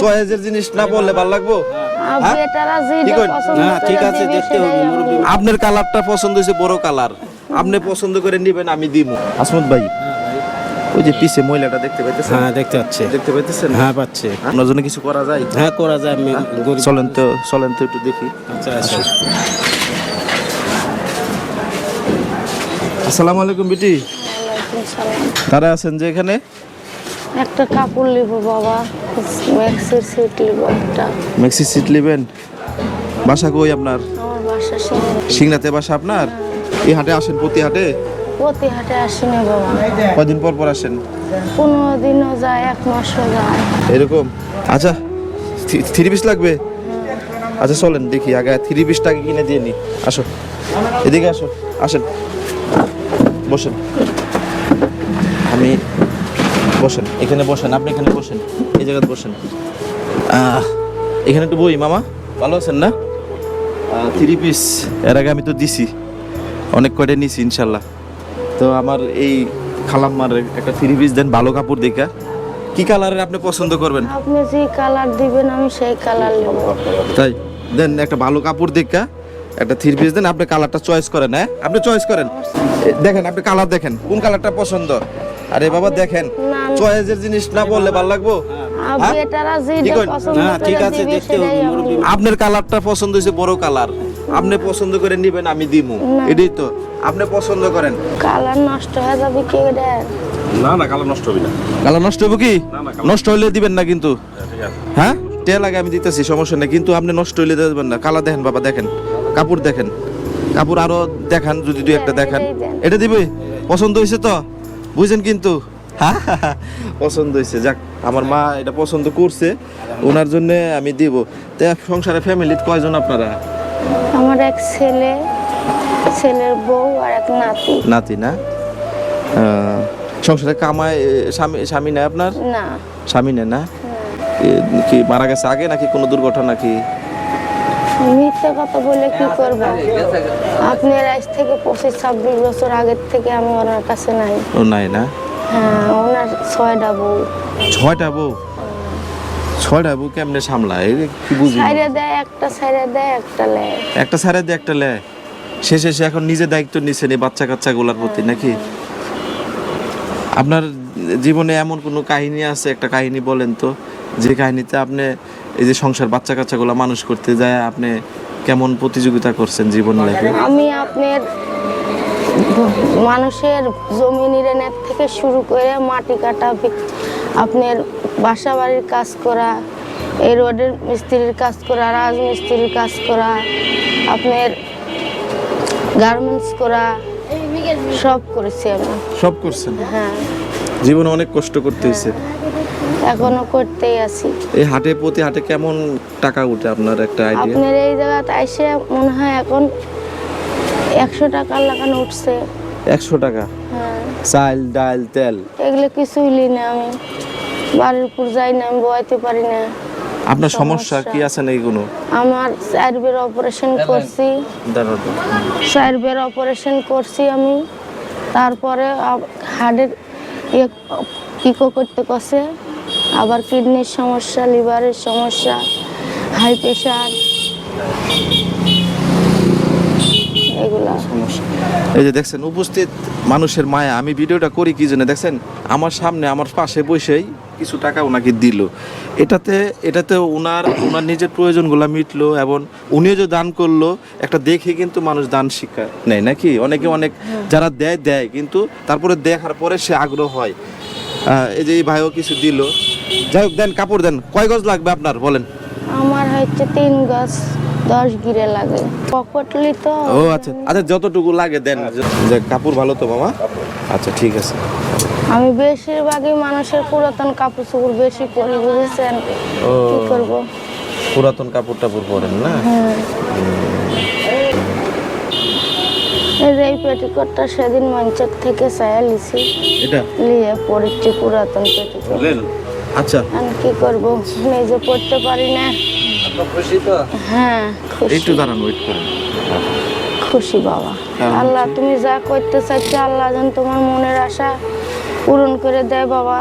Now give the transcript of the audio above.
চয়েসের জিনিস না বললে ভালো লাগবো? হ্যাঁ? না, করে ঠিক আছে, দেখতে হবে। আপনার কালারটা পছন্দ হয়েছে বড় কালার। আপনি পছন্দ করে নিবেন আমি দিব আসমত ভাই ওই যে পিছে মহিলাটা দেখতে পাইতেছেন? হ্যাঁ দেখতে পাচ্ছি। দেখতে পাইতেছেন? হ্যাঁ পাচ্ছি। আপনার জন্য কিছু করা যায়? হ্যাঁ করা যায় আমি চলেন তো চলেন তো একটু দেখি। আচ্ছা আচ্ছা। আসসালামু আলাইকুম বিটি। তারা আছেন যে এখানে? একটা কাপড় নিব বাবা। ম্যাক্সের সেট নিব একটা। ম্যাক্সি সিট নেবেন বাসা কই আপনার? আমার বাসা সিংনাতে বাসা আপনার? এই হাটে আসেন প্রতি হাটে প্রতি হাটে আসি না বাবা। কদিন পর পর আসেন? পনেরো দিনও যায় এক মাসও যায়। এরকম? আচ্ছা থ্রি পিস লাগবে? আচ্ছা চলেন দেখি আগে থ্রি পিসটাকে কিনে দিয়ে নি। আসো। এদিকে আসো আসেন। বসেন। বসেন এখানে বসেন আপনি এখানে বসেন এই জায়গাতে বসেন। এখানে একটু বই মামা ভালো আছেন না? থ্রি পিস এর আগে আমি তো দিছি অনেক কয়টা নিছি ইনশাল্লাহ। তো আমার এই খালাম্মার একটা থ্রি পিস দেন ভালো কাপড় দেখা। কি কালারের আপনি পছন্দ করবেন? আপনি যে কালার দিবেন আমি সেই কালার নেব। তাই দেন একটা ভালো কাপড় দেখা একটা থ্রি পিস দেন আপনি কালারটা চয়েস করেন হ্যাঁ? আপনি চয়েস করেন। দেখেন আপনি কালার দেখেন কোন কালারটা পছন্দ? আরে বাবা দেখেন না। জিনিস না বললে ভালো লাগবো? হ্যাঁ? করে ঠিক আছে, দেখতে। আপনার কালারটা পছন্দ হয়েছে বড় কালার। আপনি পছন্দ করে নিবেন আমি দিমু। এটাই তো। আপনি পছন্দ করেন। কালার নষ্ট হয়ে যাবে কে না না কালার নষ্ট হবে না। কালার নষ্ট হবে কি? না, না, নষ্ট হইলে দিবেন না কিন্তু। হ্যাঁ টেল আগে আমি দিতেছি সমস্যা নেই। কিন্তু আপনি নষ্ট হইলে দেবেন না। কালার দেখেন বাবা দেখেন। কাপড় দেখেন। কাপড় আরও দেখান যদি দুই একটা দেখান। এটা দিবে? পছন্দ হয়েছে তো? বুঝেন কিন্তু। হ্যাঁ পছন্দ হয়েছে যাক আমার মা এটা পছন্দ করছে ওনার জন্য আমি দিব। তো সংসারে ফ্যামিলিতে কয়জন আপনারা? আমার এক ছেলে ছেলের বউ আর এক নাতি। নাতি না? সংসারে কামায় স্বামী স্বামী নেই আপনার? না। স্বামী নেই না? কি মারা গেছে আগে নাকি কোনো দুর্ঘটনা নাকি? মিথ্যে কথা বলে কি করব? আপনার আজ থেকে পঁচিশ ছাব্বিশ বছর আগের থেকে আমি ওনার কাছে নাই। ও নাই না? হ্যাঁ ওনার ছয়টা বউ। ছয়টা বউ? ছয়টা বউ কেমনে সামলায়? কি বুঝি না। সাইডে দেয় একটা সাইডে দেয় একটা লেয়। একটা সারে দিয়ে একটা লে শেষে সে এখন নিজে দায়িত্ব নিছেন এই বাচ্চা কাচ্চা গুলার প্রতি নাকি? আপনার জীবনে এমন কোনো কাহিনী আছে? একটা কাহিনী বলেন তো। যে কাহিনীতে আপনি এই যে সংসার বাচ্চা কাচ্চাগুলো মানুষ করতে যায় আপনি কেমন প্রতিযোগিতা করছেন জীবন লাইফে আমি আপনার মানুষের জমি নিরেনের থেকে শুরু করে মাটি কাটা আপনার বাসা বাড়ির কাজ করা এই রোডের মিস্ত্রির কাজ করা রাজমিস্ত্রির কাজ করা আপনার গার্মেন্টস করা সব করেছি আমি। সব করছেন? হ্যাঁ। জীবনে অনেক কষ্ট করতে হয়েছে। এখনও করতেই আছি। এই হাটে প্রতি হাটে কেমন টাকা উঠে আপনার একটা আইডিয়া আপনার এই জায়গাতে এসে মনে হয় এখন একশো টাকা লাগানো উঠছে। একশো টাকা? হ্যাঁ। চাল ডাল তেল? এগুলো কিছুই লি না আমি। বাড়ির উপর যাই না আমি বয়াতে পারি না। আপনার সমস্যা। কি আছে নাকি কোনো আমার চারবের অপারেশন করছি। চারবের অপারেশন করছি আমি। তারপরে আব- হার্টের ইয়ে ইকো করতে কষে আবার কিডনির সমস্যা, লিভারের সমস্যা, হাই প্রেশার এই যে দেখছেন, উপস্থিত মানুষের মায়া। আমি ভিডিওটা করি কি জন্য? দেখছেন, আমার সামনে, আমার পাশে বসেই কিছু টাকা ওনাকে দিল। এটাতে এটাতে ওনার ওনার নিজের প্রয়োজনগুলো মিটলো এবং উনিও যে দান করল, একটা দেখে কিন্তু মানুষ দান শিক্ষা নেয়, নাকি? অনেকে অনেক যারা দেয় দেয়, কিন্তু তারপরে দেখার পরে সে আগ্রহ হয়। এই যে এই ভাইও কিছু দিল। যাই হোক দেন কাপড় দেন। কয় গজ লাগবে আপনার বলেন? আমার হচ্ছে তিন গাছ দশ গিরে লাগে। পকটলি তো। ও আচ্ছা। আচ্ছা যতটুকু লাগে দেন। যে কাপড় ভালো তো মামা? আচ্ছা ঠিক আছে। আমি বেশিরভাগই মানুষের পুরাতন কাপড় চোপড় বেশি পরি বুঝেছেন? কি করব? পুরাতন কাপড় টাপড় পরেন না? হ্যাঁ। এই পেটিকোটটা সেদিন মঞ্চক থেকে চায়া লিছি। এটা? লিয়ে পুরাতন পেটিকোট। আচ্ছা। আমি কি করব? নিজে পড়তে পারি না। খুশি তো? হ্যাঁ খুশি। একটু দাঁড়ান ওয়েট করেন। খুশি বাবা। আল্লাহ তুমি যা করতে চাইছো আল্লাহ যেন তোমার মনের আশা পূরণ করে দেয় বাবা।